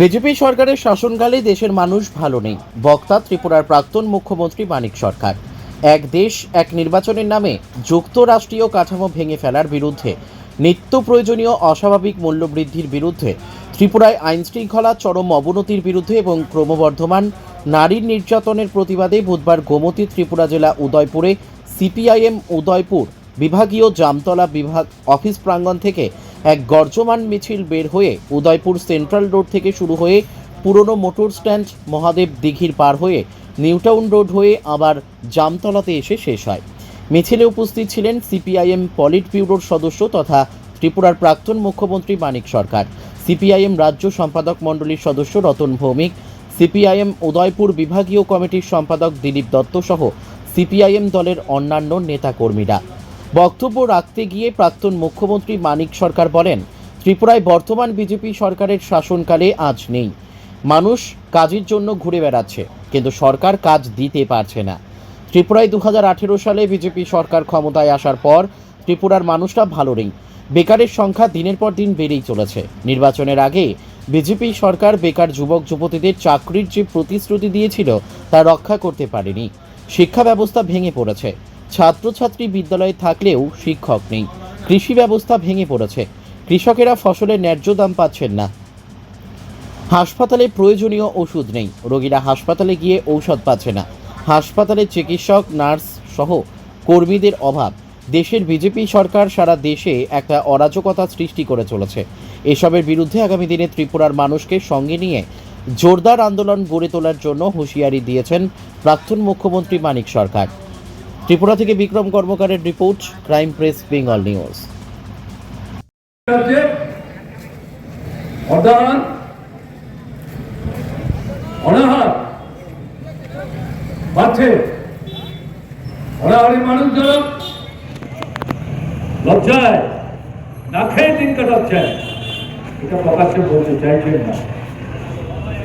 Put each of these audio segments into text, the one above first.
BJP সরকারের শাসনকালে দেশের মানুষ ভালো নেই। বক্তা ত্রিপুরার প্রাক্তন মুখ্যমন্ত্রী মানিক সরকার। এক দেশ, এক নির্বাচনের নামে যুক্তরাষ্ট্রীয় কাঠামো ভেঙে ফেলার বিরুদ্ধে, নিত্য প্রয়োজনীয় অস্বাভাবিক মূল্যবৃদ্ধির বিরুদ্ধে, ত্রিপুরায় আইন শৃঙ্খলা চরম অবনতির বিরুদ্ধে এবং ক্রমবর্ধমান নারীর নির্যাতনের প্রতিবাদে বুধবার গোমতী ত্রিপুরা জেলা উদয়পুরে সিপিআইএম উদয়পুর বিভাগীয় জামতলা বিভাগ অফিস প্রাঙ্গণ থেকে এক গর্জমান মিছিল বের হয়ে উদয়পুর সেন্ট্রাল রোড থেকে শুরু হয়ে পুরনো মোটর স্ট্যান্ড মহাদেব দিঘির পার হয়ে নিউটাউন রোড হয়ে আবার জামতলাতে এসে শেষ হয়। মিছিলে উপস্থিত ছিলেন সিপিআইএম পলিট ব্যুরোর সদস্য তথা ত্রিপুরার প্রাক্তন মুখ্যমন্ত্রী মানিক সরকার, সিপিআইএম রাজ্য সম্পাদক মণ্ডলীর সদস্য রতন ভৌমিক, সিপিআইএম উদয়পুর বিভাগীয় কমিটির সম্পাদক দিলীপ দত্ত সহ সিপিআইএম দলের অন্যান্য নেতাকর্মীরা। বক্তব্য রাখতে গিয়ে প্রাক্তন মুখ্যমন্ত্রী মানিক সরকার বলেন, ত্রিপুরায় বর্তমান বিজেপি সরকারের শাসনকালে আজ নেই। মানুষ কাজের জন্য ঘুরে বেড়াচ্ছে, কিন্তু সরকার কাজ দিতে পারছে না। ত্রিপুরায় দু হাজার আঠেরো সালে বিজেপি সরকার ক্ষমতায় আসার পর ত্রিপুরার মানুষরা ভালো নেই। বেকারের সংখ্যা দিনের পর দিন বেড়েই চলেছে। নির্বাচনের আগে বিজেপি সরকার বেকার যুবক, যুবতীদের চাকরির যে প্রতিশ্রুতি দিয়েছিল তা রক্ষা করতে পারেনি। শিক্ষা ব্যবস্থা ভেঙে পড়েছে। ছাত্রছাত্রী বিদ্যালয়ে থাকলেও শিক্ষক নেই। কৃষি ব্যবস্থা ভেঙে পড়েছে। কৃষকেরা ফসলের ন্যায্য দাম পাচ্ছেন না। হাসপাতালে প্রয়োজনীয় ওষুধ নেই। রোগীরা হাসপাতালে গিয়ে ঔষধ পাচ্ছে না। হাসপাতালে চিকিৎসক, নার্স সহ কর্মীদের অভাব। দেশের বিজেপি সরকার সারা দেশে একটা অরাজকতা সৃষ্টি করে চলেছে। এসবের বিরুদ্ধে আগামী দিনে ত্রিপুরার মানুষকে সঙ্গে নিয়ে জোরদার আন্দোলন গড়ে তোলার জন্য হুঁশিয়ারি দিয়েছেন প্রাক্তন মুখ্যমন্ত্রী মানিক সরকার। ত্রিপুরা থেকে Bikram কর্মকারের report, crime press, Bengal news.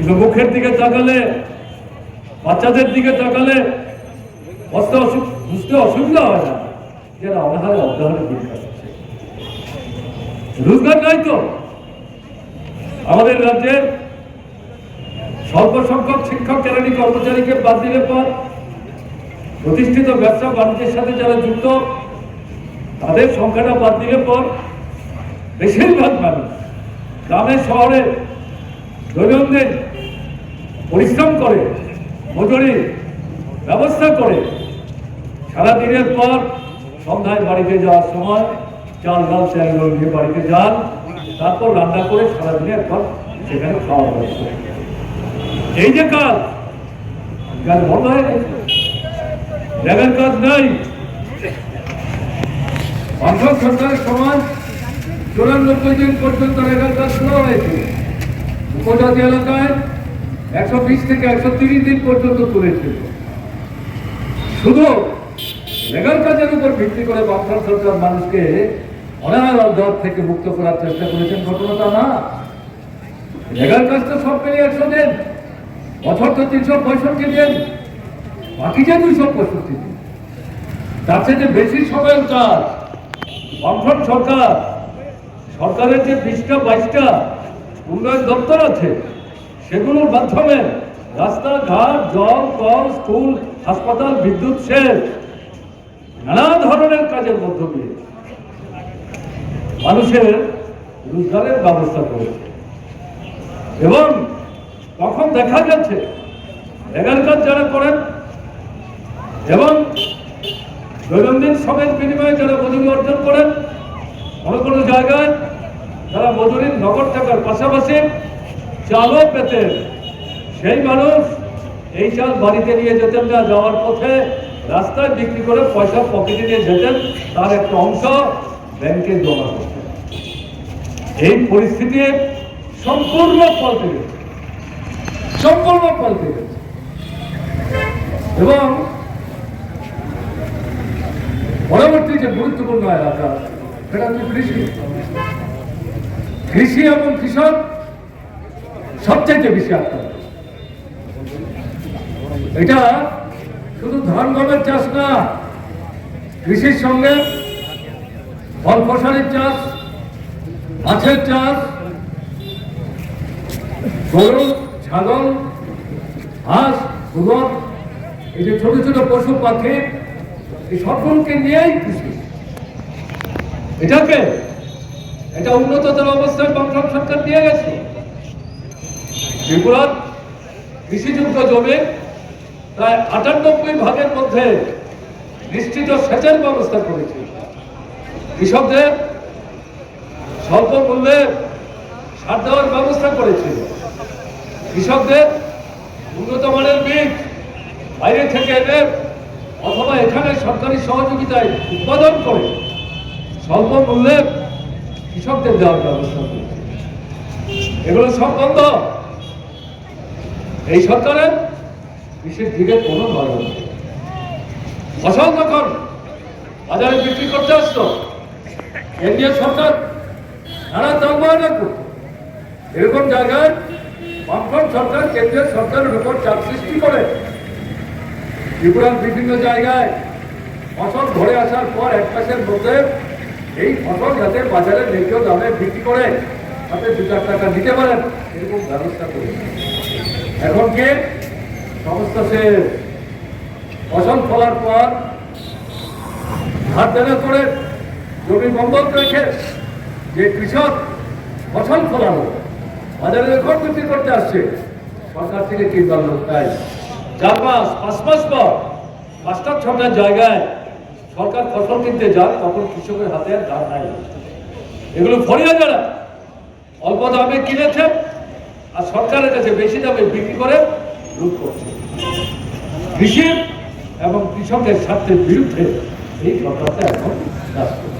মুখের দিকে তাকালে, বাচ্চাদের দিকে তাকালে অস্ত্র অসু- বুঝতে অসুবিধা হয় না। যারা অনাহারে অর্ধাহারে দিন রোজগার নাই তো। আমাদের রাজ্যের স্বল্প সংখ্যক শিক্ষক, কেরানি কর্মচারীকে বাদ দিলে পর প্রতিষ্ঠিত ব্যবসা বাণিজ্যের সাথে যারা যুক্ত, তাদের সংখ্যাটা বাদ দিলে পর বেশিরভাগ মানুষ গ্রামে, শহরে দৈনন্দিন পরিশ্রম করে, মজুরি, ব্যবস্থা করে সারাদিনের পর সন্ধ্যায় বাড়িতে যাওয়ার সময় চাল ডাল চাল নিয়ে বাড়িতে যান, তারপর রান্না করে সারাদিনের পর সেখানে খাওয়া করে। এই যে কাজ কাজ বন্ধ হয়ে গেছে কাজ নাই। অঞ্চল সরকারের সময় চুরানব্বই দিন পর্যন্ত রেগার কাজ শুরু হয়েছে। উপজাতি এলাকায় একশো বিশ থেকে একশো তিরিশ দিন পর্যন্ত তুলেছিল শুধু লেগাল কাজের উপর ভিত্তি করে বামফ্রন্ট সরকার মানুষকে অধ্যায় থেকে মুক্ত করার চেষ্টা করেছেন ঘটনাটা না? লেগাল কাজটা সব মিলিয়ে একশো দিন বছর তো তিনশো পঁয়ষট্টি দিন বাকি যে দুইশো পঁয়ষট্টি দিন তার থেকে বেশি সময়ের কাজ বামফ্রন্ট সরকার, সরকারের যে বিশটা, বাইশটা উন্নয়ন দপ্তর আছে, সেগুলোর মাধ্যমে রাস্তাঘাট, জল, কল, স্কুল, হাসপাতাল, বিদ্যুৎ, সেচ নানা ধরনের কাজের মধ্য দিয়ে মানুষের রোজগারের ব্যবস্থা করেছে। এবং তখন দেখা গেছে এগার কাজ যারা করেন এবং দৈনন্দিন সময়ের বিনিময়ে যারা মজুরি অর্জন করেন, কোনো কোনো জায়গায় তারা মজুরির নগদ টাকার পাশাপাশি চালও পেতেন। সেই মানুষ এই চাল বাড়িতে নিয়ে যেতেন না, যাওয়ার পথে রাস্তায় বিক্রি করে পয়সা পকেটে নিয়ে যেতেন, তার একটা অংশ ব্যাংকে জমা করতেন। এই পরিস্থিতি সম্পূর্ণ পাল্টে গেছে। সম্পূর্ণ পাল্টে গেছে। এবং পরবর্তী যে গুরুত্বপূর্ণ এলাকা, সেটা হচ্ছে কৃষি। কৃষি এবং কৃষক সবচাইতে বেশি আক্রান্ত এটা শুধু ধান, গমের চাষ না, কৃষির সঙ্গে ফল ফসলের চাষ, মাছের চাষ, গরু, ছাগল, হাঁস ভুবন এই যে ছোট ছোট পশু পাখি, এই সকলকে নিয়েই কৃষি। এটাকে এটা উন্নততর অবস্থায় বাংলা সরকার নিয়ে গেছে। ত্রিপুরার কৃষিযুক্ত জমি প্রায় আটানব্বই ভাগের মধ্যে নিশ্চিত সেচের ব্যবস্থা করেছে। কৃষকদের স্বল্প মূল্যে সার দেওয়ার ব্যবস্থা করেছিল কৃষকদের উন্নত মানের বীজ বাইরে থেকে এনে অথবা এখানে সরকারি সহযোগিতায় উৎপাদন করে স্বল্প মূল্যে কৃষকদের দেওয়ার ব্যবস্থা করেছে। এগুলো সব বন্ধ। এই সরকারের কৃষির দিকে কোনো নজর নেই ফসল বাজারে বিক্রি করতে আসতো কেন্দ্রীয় সরকার নানা দাম বাড়ানো করতো এরকম জায়গায় বামফ্রন্ট সরকার, কেন্দ্রীয় সরকারের উপর চাপ সৃষ্টি করে। ত্রিপুরার বিভিন্ন জায়গায় ফসল ধরে আসার পর এক মাসের মধ্যে এই ফসল যাতে বাজারে ন্যায্য দামে বিক্রি করে, তাতে দু টাকা দিতে পারেন, এরকম ব্যবস্থা করে এখন কি সমস্ত সে ফসল ফলার পর হাত দেনা করে জমি বন্ধক রেখে যে কৃষক ফসল ফলানো বাজারে রেকর্ড বিক্রি করতে আসছে, সরকার থেকে কিনবা লোক তাই চার মাস, পাঁচ মাস পর পাঁচটা ছটা জায়গায় সরকার ফসল কিনতে যান তখন কৃষকের হাতে আর দাম নাই। এগুলো ফরিয়া যারা অল্প দামে কিনেছে, আর সরকারের কাছে বেশি দামে বিক্রি করে লুট করছে। কৃষি এবং কৃষকের স্বার্থের বিরুদ্ধে এই সরকারটা এখন রাষ্ট্র